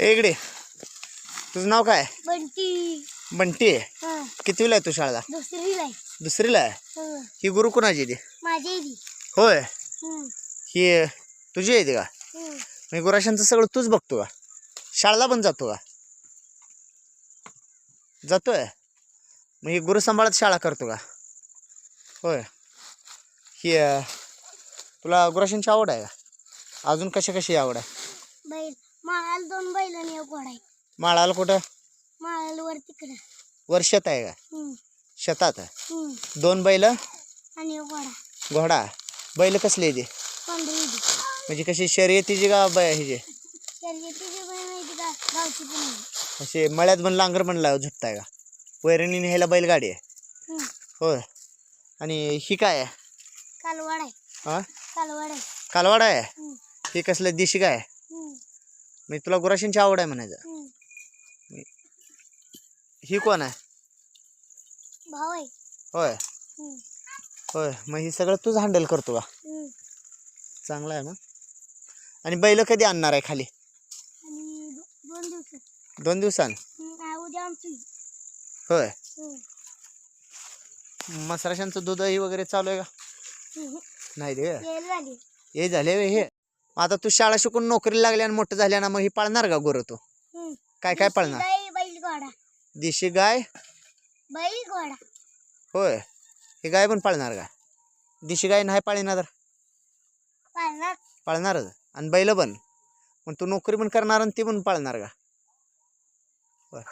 ए इकडे. तुझं नाव काय? बंटी. बंटी आहे? हं, कितवीला आहे तू शाळेला? दुसरीला आहे. दुसरीला आहे? हं, ही गुरु कुणाची आहे ती? माझी आहे ती. होय? हं, ही तुझी आहे ती का? हं. मी गुराशांचं सगळं तूच बघतो का? शाळेला पण जातो का? जातोय. मग ही गुरु सांभाळत शाळा करतो का? होय. ही अं, तुला गुराशांची आवड आहे का? अजून कशा कशी आवड आहे? बैल माळाला दोन बैल आणि एक घोडा आहे. माळाला कुठं? माळाला वर तिकडं. वर्षात आहे का? शेतात? हं. दोन बैल? आणि एक घोडा. घोडा. बैल कसले ते. म्हणजे कशी शर्यतीची का ब ह्याची? शर्यतीची बैल माहिती का? गावची पण आहे. असे मळ्यात पण लांगर म्हणला झुपताय का? वैरणी न्यायला बैलगाडी आहे. हं, होय. आणि ही काय आहे? कालवाड आहे. हा? कालवाड आहे. कालवाड आहे? हं, ही कसलं देशी काय आहे? म्हणजे तुला गुराशींची आवड आहे म्हणायचं. हं. कोण आहे? भाऊ आहे. होय. हं, होय. मग ही सगळं तूच हँडल करतो का हं. चांगलं आहे मग आणि बैल कधी आणणार आहे खाली? आणि दो- दोन दिवसात. दोन दिवसां आ, उद्या आमची. होय. हं, मसराशांचं दूधही वगैरे चालू आहे का. नाही झाली हे झाले हे? आता तू शाळा शिकून नोकरी लागली आणि मोठं झाल्या ना मग ही पाळणार का गोरं तू? काय काय पाळणार? देशी गाय? बैल घोडा. होय. ही गाय पण पाळणार का? देशी गाय नाही पाळणार? पाळणार. आणि बैल पण. पण तू नोकरी पण करणार आणि ती पण पाळणार का? बर